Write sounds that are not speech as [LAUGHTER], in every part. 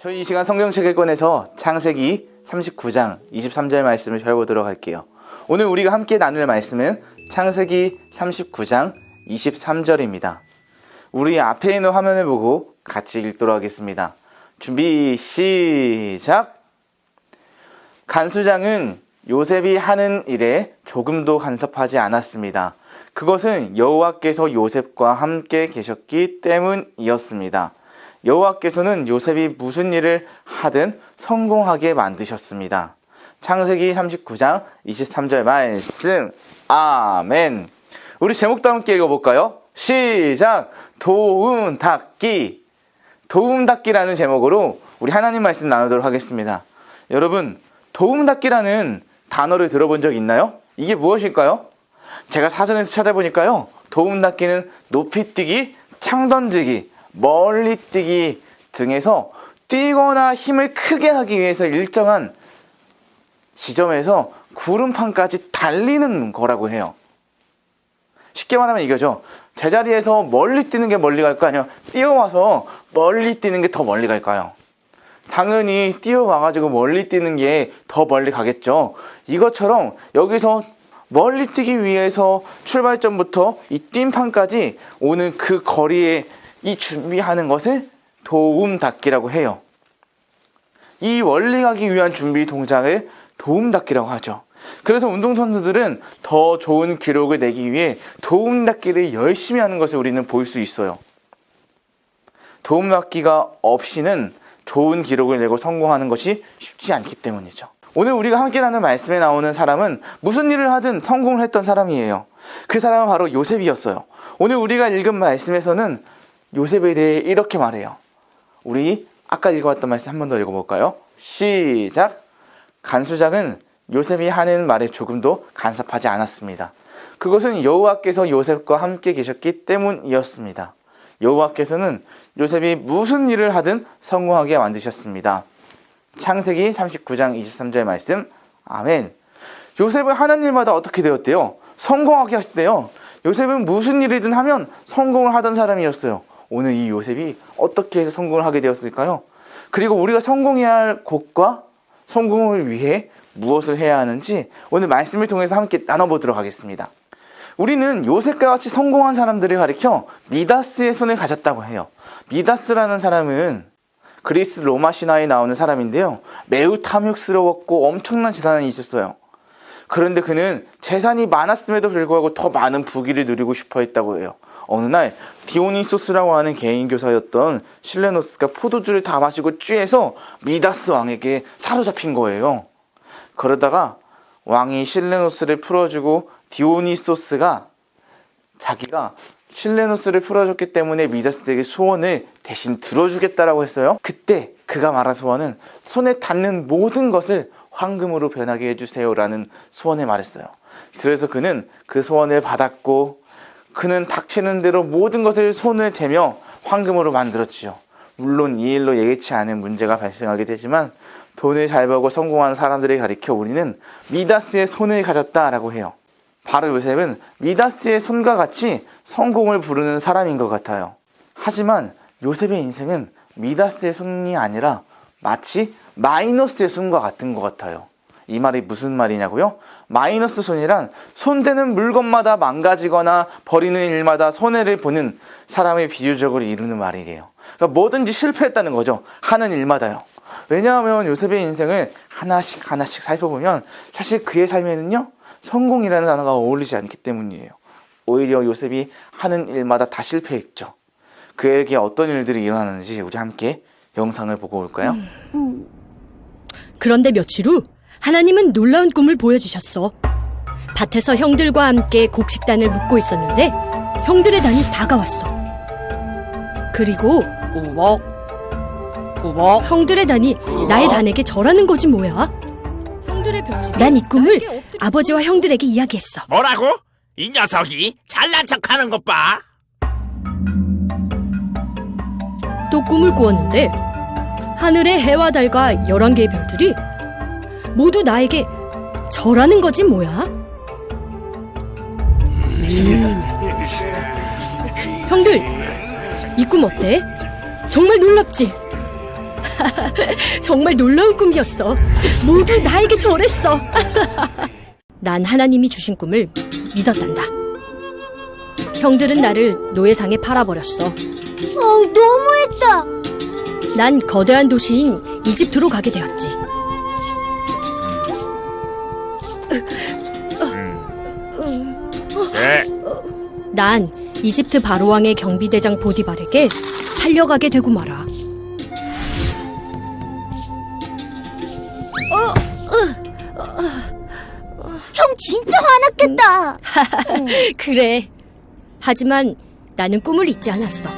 저희 이 시간 성경책을 꺼내서 창세기 39장 23절 말씀을 배워보도록 할게요. 오늘 우리가 함께 나눌 말씀은 창세기 39장 23절입니다. 우리 앞에 있는 화면을 보고 같이 읽도록 하겠습니다. 준비 시작. 간수장은 요셉이 하는 일에 조금도 간섭하지 않았습니다. 그것은 여호와께서 요셉과 함께 계셨기 때문이었습니다. 여호와께서는 요셉이 무슨 일을 하든 성공하게 만드셨습니다. 창세기 39장 23절 말씀. 아멘. 우리 제목도 함께 읽어볼까요? 시작! 도움 닫기. 도움 닫기라는 제목으로 우리 하나님 말씀 나누도록 하겠습니다. 여러분, 도움 닫기라는 단어를 들어본 적 있나요? 이게 무엇일까요? 제가 사전에서 찾아보니까요. 도움 닫기는 높이 뛰기, 창 던지기, 멀리 뛰기 등에서 뛰거나 힘을 크게 하기 위해서 일정한 지점에서 구름판까지 달리는 거라고 해요. 쉽게 말하면 이거죠. 제자리에서 멀리 뛰는 게 멀리 갈까요? 아니면 뛰어와서 멀리 뛰는 게 더 멀리 갈까요? 당연히 뛰어와가지고 멀리 뛰는 게 더 멀리 가겠죠. 이것처럼 여기서 멀리 뛰기 위해서 출발점부터 이 뛴판까지 오는 그 거리에 이 준비하는 것을 도움 닫기라고 해요. 이 멀리 가기 위한 준비 동작을 도움 닫기라고 하죠. 그래서 운동선수들은 더 좋은 기록을 내기 위해 도움 닫기를 열심히 하는 것을 우리는 볼 수 있어요. 도움 닫기가 없이는 좋은 기록을 내고 성공하는 것이 쉽지 않기 때문이죠. 오늘 우리가 함께 나눈 말씀에 나오는 사람은 무슨 일을 하든 성공을 했던 사람이에요. 그 사람은 바로 요셉이었어요. 오늘 우리가 읽은 말씀에서는 요셉에 대해 이렇게 말해요. 우리 아까 읽어왔던 말씀 한 번 더 읽어볼까요? 시작. 간수장은 요셉이 하는 말에 조금도 간섭하지 않았습니다. 그것은 여호와께서 요셉과 함께 계셨기 때문이었습니다. 여호와께서는 요셉이 무슨 일을 하든 성공하게 만드셨습니다. 창세기 39장 23절 말씀. 아멘. 요셉은 하는 일마다 어떻게 되었대요? 성공하게 하셨대요. 요셉은 무슨 일이든 하면 성공을 하던 사람이었어요. 오늘 이 요셉이 어떻게 해서 성공을 하게 되었을까요? 그리고 우리가 성공해야 할 곳과 성공을 위해 무엇을 해야 하는지 오늘 말씀을 통해서 함께 나눠보도록 하겠습니다. 우리는 요셉과 같이 성공한 사람들을 가리켜 미다스의 손을 가졌다고 해요. 미다스라는 사람은 그리스 로마 신화에 나오는 사람인데요. 매우 탐욕스러웠고 엄청난 재산이 있었어요. 그런데 그는 재산이 많았음에도 불구하고 더 많은 부귀를 누리고 싶어 했다고 해요. 어느 날 디오니소스라고 하는 개인 교사였던 실레노스가 포도주를 다 마시고 취해서 미다스 왕에게 사로잡힌 거예요. 그러다가 왕이 실레노스를 풀어주고 디오니소스가 자기가 실레노스를 풀어줬기 때문에 미다스에게 소원을 대신 들어주겠다라고 했어요. 그때 그가 말한 소원은 손에 닿는 모든 것을 황금으로 변하게 해주세요라는 소원을 말했어요. 그래서 그는 그 소원을 받았고 그는 닥치는 대로 모든 것을 손을 대며 황금으로 만들었지요. 물론 이 일로 예기치 않은 문제가 발생하게 되지만 돈을 잘 벌고 성공한 사람들을 가리켜 우리는 미다스의 손을 가졌다라고 해요. 바로 요셉은 미다스의 손과 같이 성공을 부르는 사람인 것 같아요. 하지만 요셉의 인생은 미다스의 손이 아니라 마치 마이너스의 손과 같은 것 같아요. 이 말이 무슨 말이냐고요? 마이너스 손이란 손대는 물건마다 망가지거나 버리는 일마다 손해를 보는 사람의 비유적으로 이루는 말이에요. 그러니까 뭐든지 실패했다는 거죠. 하는 일마다요. 왜냐하면 요셉의 인생을 하나씩 하나씩 살펴보면 사실 그의 삶에는요 성공이라는 단어가 어울리지 않기 때문이에요. 오히려 요셉이 하는 일마다 다 실패했죠. 그에게 어떤 일들이 일어나는지 우리 함께 영상을 보고 올까요? 그런데 며칠 후 하나님은 놀라운 꿈을 보여주셨어. 밭에서 형들과 함께 곡식단을 묶고 있었는데 형들의 단이 다가왔어. 그리고 꾸벅 꾸벅 형들의 단이 나의 단에게 절하는 거지 뭐야? 형들의 벽집이 난이 꿈을 아버지와 형들에게 이야기했어. 뭐라고? 이 녀석이 잘난 척하는 것 봐. 또 꿈을 꾸었는데 하늘의 해와 달과 열한 개의 별들이 모두 나에게 절하는 거지 뭐야? 형들, 이 꿈 어때? 정말 놀랍지? [LAUGHS] 정말 놀라운 꿈이었어. 모두 나에게 절했어. [LAUGHS] 난 하나님이 주신 꿈을 믿었단다. 형들은 나를 노예상에 팔아버렸어. 어, 너무했다. 난 거대한 도시인 이집트로 가게 되었지. 네. 난 이집트 바로왕의 경비대장 보디발에게 살려가게 되고 말아. 형 진짜 화났겠다. [LAUGHS] 그래. 하지만 나는 꿈을 잊지 않았어.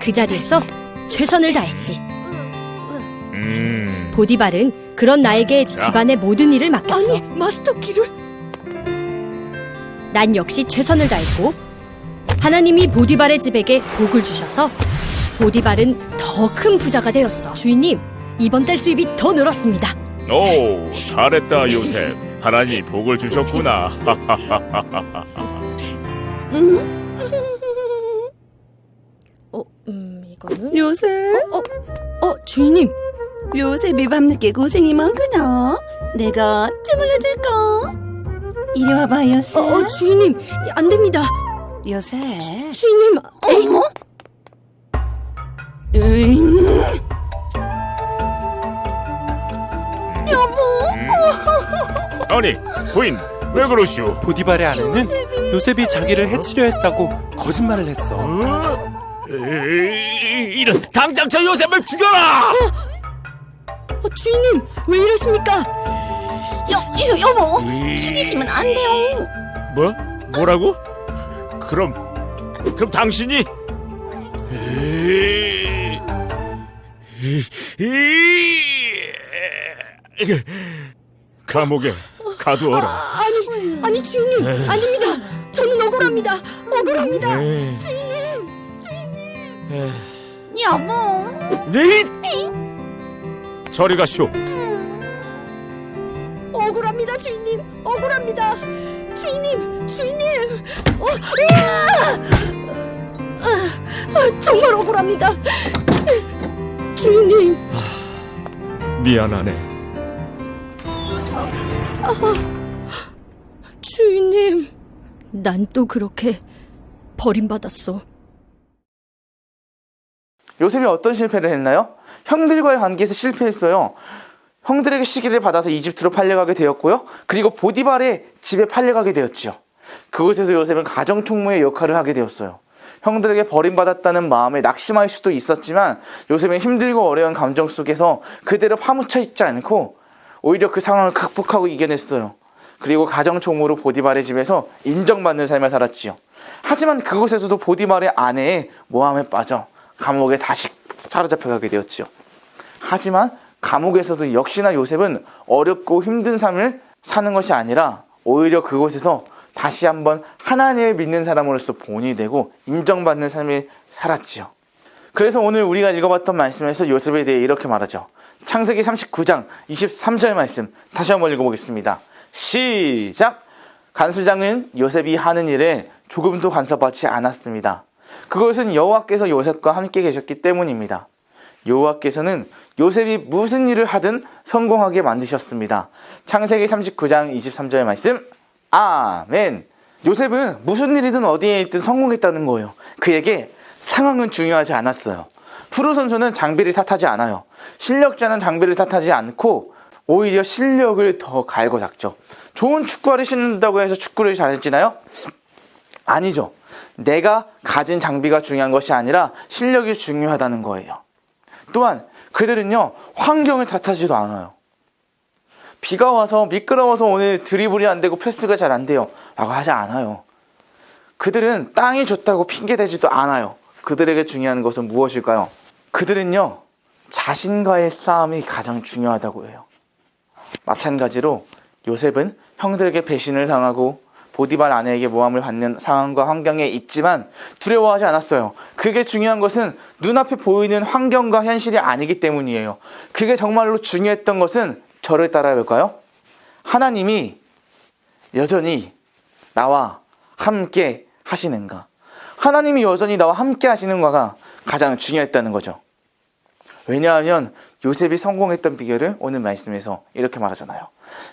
그 자리에서 최선을 다했지. 음. 보디발은 그런 나에게 집안의 모든 일을 맡겼어. 아니, 마스터 키를? 난 역시 최선을 다했고 하나님이 보디발의 집에게 복을 주셔서 보디발은 더 큰 부자가 되었어. 주인님, 이번 달 수입이 더 늘었습니다. 오, 잘했다, 요셉. 하나님 복을 주셨구나. [LAUGHS] 어, 음, 이거는 요셉, 어, 어, 주인님. 요셉이 밤늦게 고생이 많구나. 내가 쯤을 해줄까? 이리 와봐, 요셉. 어, 어, 주인님, 안 됩니다. 요셉. 주인님, 에이, 으잉, 아니, 부인, 왜 그러시오? 보디발의 아내는 요셉이 자기를 해치려 했다고 거짓말을 했어. 어? 에이, 이런 당장 저 요셉을 죽여라. 어, 주인님, 왜 이러십니까? 여, 여, 여보, 죽이시면 안 돼요. 뭐? 뭐라고? 그럼, 그럼 당신이? 감옥에 가두어라. 아니, 아니, 주인님, 아닙니다. 저는 억울합니다. 억울합니다. 에이, 여보, 네? 저리 가시오. 억울합니다, 주인님. 억울합니다. 주인님, 주인님. 어, 으아! 아, 아, 정말 억울합니다. 주인님, 미안하네. 주인님. 난 또 그렇게 버림받았어. 요셉이 어떤 실패를 했나요? 형들과의 관계에서 실패했어요. 형들에게 시기를 받아서 이집트로 팔려가게 되었고요. 그리고 보디발의 집에 팔려가게 되었지요. 그곳에서 요셉은 가정총무의 역할을 하게 되었어요. 형들에게 버림받았다는 마음에 낙심할 수도 있었지만 요셉은 힘들고 어려운 감정 속에서 그대로 파묻혀 있지 않고 오히려 그 상황을 극복하고 이겨냈어요. 그리고 가정총무로 보디발의 집에서 인정받는 삶을 살았지요. 하지만 그곳에서도 보디발의 아내의 모함에 빠져 감옥에 다시 사로잡혀가게 되었지요. 하지만 감옥에서도 역시나 요셉은 어렵고 힘든 삶을 사는 것이 아니라 오히려 그곳에서 다시 한번 하나님을 믿는 사람으로서 본이 되고 인정받는 삶을 살았지요. 그래서 오늘 우리가 읽어봤던 말씀에서 요셉에 대해 이렇게 말하죠. 창세기 39장 23절 말씀 다시 한번 읽어보겠습니다. 시작! 간수장은 요셉이 하는 일에 조금도 간섭하지 않았습니다. 그것은 여호와께서 요셉과 함께 계셨기 때문입니다. 여호와께서는 요셉이 무슨 일을 하든 성공하게 만드셨습니다. 창세기 39장 23절 말씀. 아멘. 요셉은 무슨 일이든 어디에 있든 성공했다는 거예요. 그에게 상황은 중요하지 않았어요. 프로 선수는 장비를 탓하지 않아요. 실력자는 장비를 탓하지 않고 오히려 실력을 더 갈고 닦죠. 좋은 축구화를 신는다고 해서 축구를 잘해지나요? 아니죠. 내가 가진 장비가 중요한 것이 아니라 실력이 중요하다는 거예요. 또한 그들은요 환경을 탓하지도 않아요. 비가 와서 미끄러워서 오늘 드리블이 안 되고 패스가 잘 안 돼요. 라고 하지 않아요. 그들은 땅이 좋다고 핑계대지도 않아요. 그들에게 중요한 것은 무엇일까요? 그들은요 자신과의 싸움이 가장 중요하다고 해요. 마찬가지로 요셉은 형들에게 배신을 당하고 보디발 아내에게 모함을 받는 상황과 환경에 있지만 두려워하지 않았어요. 그게 중요한 것은 눈앞에 보이는 환경과 현실이 아니기 때문이에요. 그게 정말로 중요했던 것은 저를 따라해 볼까요? 하나님이 여전히 나와 함께 하시는가? 하나님이 여전히 나와 함께 하시는가가 가장 중요했다는 거죠. 왜냐하면 요셉이 성공했던 비결을 오늘 말씀에서 이렇게 말하잖아요.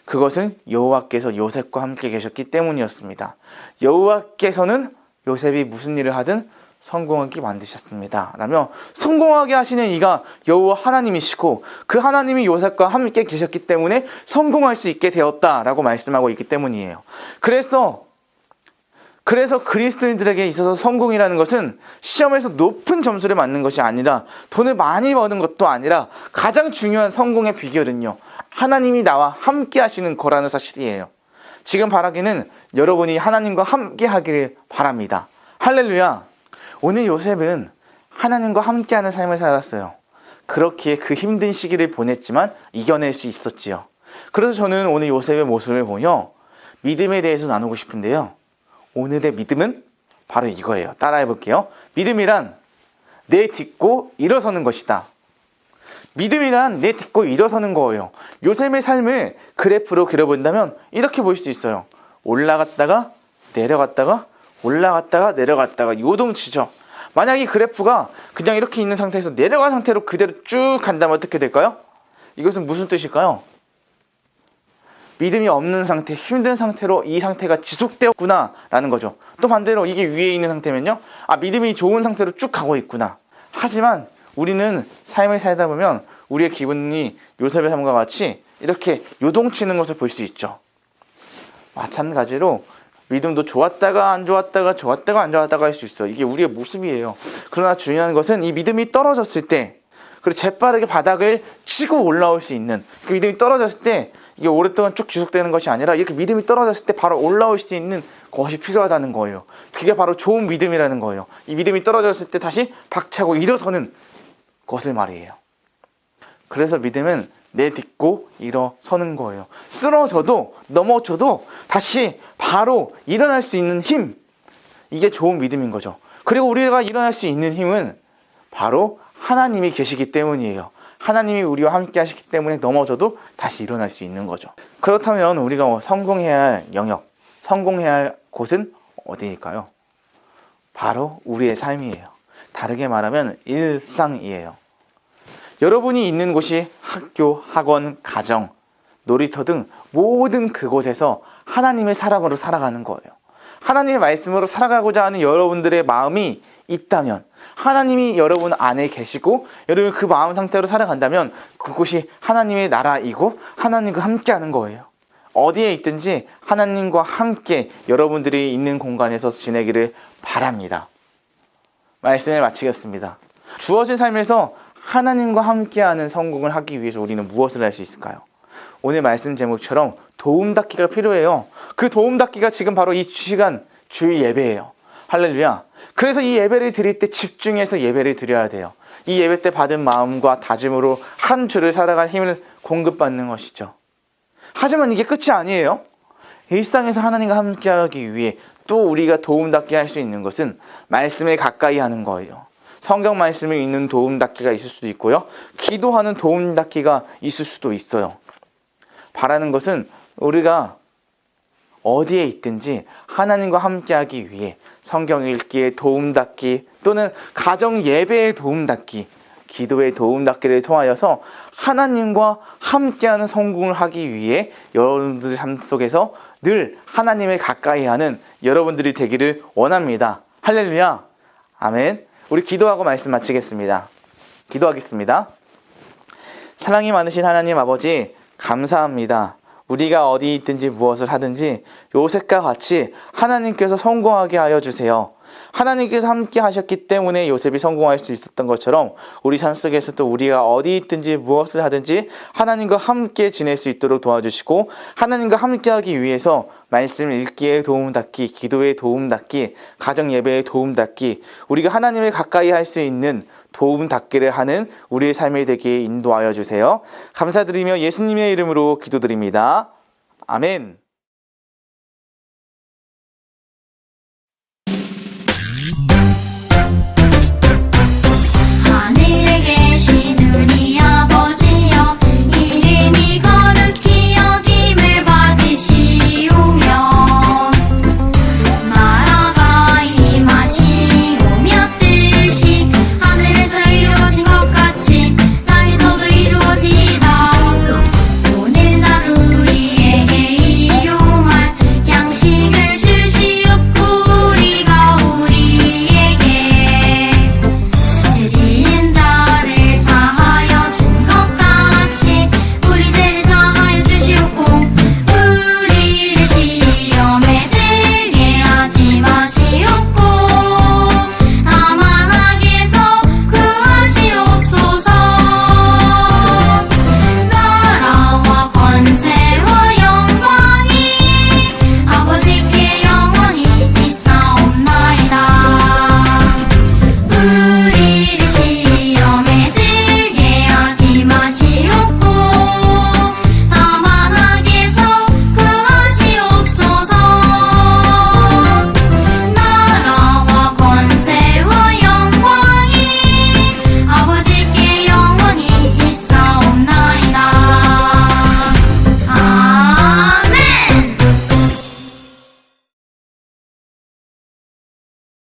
그것은 여호와께서 요셉과 함께 계셨기 때문이었습니다. 여호와께서는 요셉이 무슨 일을 하든 성공하게 만드셨습니다. 라며 성공하게 하시는 이가 여호와 하나님이시고 그 하나님이 요셉과 함께 계셨기 때문에 성공할 수 있게 되었다라고 말씀하고 있기 때문이에요. 그래서 그래서 그리스도인들에게 있어서 성공이라는 것은 시험에서 높은 점수를 맞는 것이 아니라 돈을 많이 버는 것도 아니라 가장 중요한 성공의 비결은요. 하나님이 나와 함께 하시는 거라는 사실이에요. 지금 바라기는 여러분이 하나님과 함께 하기를 바랍니다. 할렐루야. 오늘 요셉은 하나님과 함께 하는 삶을 살았어요. 그렇기에 그 힘든 시기를 보냈지만 이겨낼 수 있었지요. 그래서 저는 오늘 요셉의 모습을 보며 믿음에 대해서 나누고 싶은데요. 오늘의 믿음은 바로 이거예요. 따라해 볼게요. 믿음이란 내 딛고 일어서는 것이다. 믿음이란 내 딛고 일어서는 거예요. 요셉의 삶을 그래프로 그려본다면 이렇게 볼수 있어요. 올라갔다가 내려갔다가 올라갔다가 내려갔다가 요동치죠. 만약 이 그래프가 그냥 이렇게 있는 상태에서 내려간 상태로 그대로 쭉 간다면 어떻게 될까요? 이것은 무슨 뜻일까요? 믿음이 없는 상태, 힘든 상태로 이 상태가 지속되었구나 라는 거죠. 또 반대로 이게 위에 있는 상태면요. 아, 믿음이 좋은 상태로 쭉 가고 있구나. 하지만 우리는 삶을 살다 보면 우리의 기분이 요셉의 삶과 같이 이렇게 요동치는 것을 볼 수 있죠. 마찬가지로 믿음도 좋았다가 안 좋았다가 좋았다가 안 좋았다가 할 수 있어. 이게 우리의 모습이에요. 그러나 중요한 것은 이 믿음이 떨어졌을 때 그리고 재빠르게 바닥을 치고 올라올 수 있는 그 믿음이 떨어졌을 때 이게 오랫동안 쭉 지속되는 것이 아니라 이렇게 믿음이 떨어졌을 때 바로 올라올 수 있는 것이 필요하다는 거예요. 그게 바로 좋은 믿음이라는 거예요. 이 믿음이 떨어졌을 때 다시 박차고 일어서는 것을 말이에요. 그래서 믿음은 내딛고 일어서는 거예요. 쓰러져도 넘어져도 다시 바로 일어날 수 있는 힘. 이게 좋은 믿음인 거죠. 그리고 우리가 일어날 수 있는 힘은 바로 하나님이 계시기 때문이에요. 하나님이 우리와 함께 하시기 때문에 넘어져도 다시 일어날 수 있는 거죠. 그렇다면 우리가 성공해야 할 영역, 성공해야 할 곳은 어디일까요? 바로 우리의 삶이에요. 다르게 말하면 일상이에요. 여러분이 있는 곳이 학교, 학원, 가정, 놀이터 등 모든 그곳에서 하나님의 사랑으로 살아가는 거예요. 하나님의 말씀으로 살아가고자 하는 여러분들의 마음이 있다면 하나님이 여러분 안에 계시고 여러분 그 마음 상태로 살아간다면 그곳이 하나님의 나라이고 하나님과 함께 하는 거예요. 어디에 있든지 하나님과 함께 여러분들이 있는 공간에서 지내기를 바랍니다. 말씀을 마치겠습니다. 주어진 삶에서 하나님과 함께하는 성공을 하기 위해서 우리는 무엇을 할 수 있을까요? 오늘 말씀 제목처럼 도움 닫기가 필요해요. 그 도움 닫기가 지금 바로 이 시간 주일 예배예요. 할렐루야. 그래서 이 예배를 드릴 때 집중해서 예배를 드려야 돼요. 이 예배 때 받은 마음과 다짐으로 한 주를 살아갈 힘을 공급받는 것이죠. 하지만 이게 끝이 아니에요. 일상에서 하나님과 함께하기 위해 또 우리가 도움 닫게 할 수 있는 것은 말씀에 가까이 하는 거예요. 성경 말씀을 읽는 도움 닫기가 있을 수도 있고요. 기도하는 도움 닫기가 있을 수도 있어요. 바라는 것은 우리가 어디에 있든지 하나님과 함께하기 위해 성경 읽기에 도움 닫기 또는 가정 예배에 도움 닫기 기도의 도움 닫기를 통하여서 하나님과 함께하는 성공을 하기 위해 여러분들 삶 속에서 늘 하나님을 가까이 하는 여러분들이 되기를 원합니다. 할렐루야. 아멘. 우리 기도하고 말씀 마치겠습니다. 기도하겠습니다. 사랑이 많으신 하나님 아버지, 감사합니다. 우리가 어디 있든지 무엇을 하든지 요셉과 같이 하나님께서 성공하게 하여 주세요. 하나님께서 함께 하셨기 때문에 요셉이 성공할 수 있었던 것처럼 우리 삶 속에서도 우리가 어디 있든지 무엇을 하든지 하나님과 함께 지낼 수 있도록 도와주시고 하나님과 함께 하기 위해서 말씀 읽기에 도움 닫기, 기도에 도움 닫기, 가정 예배에 도움 닫기, 우리가 하나님을 가까이 할 수 있는 도움 닫기를 하는 우리의 삶이 되기에 인도하여 주세요. 감사드리며 예수님의 이름으로 기도드립니다. 아멘.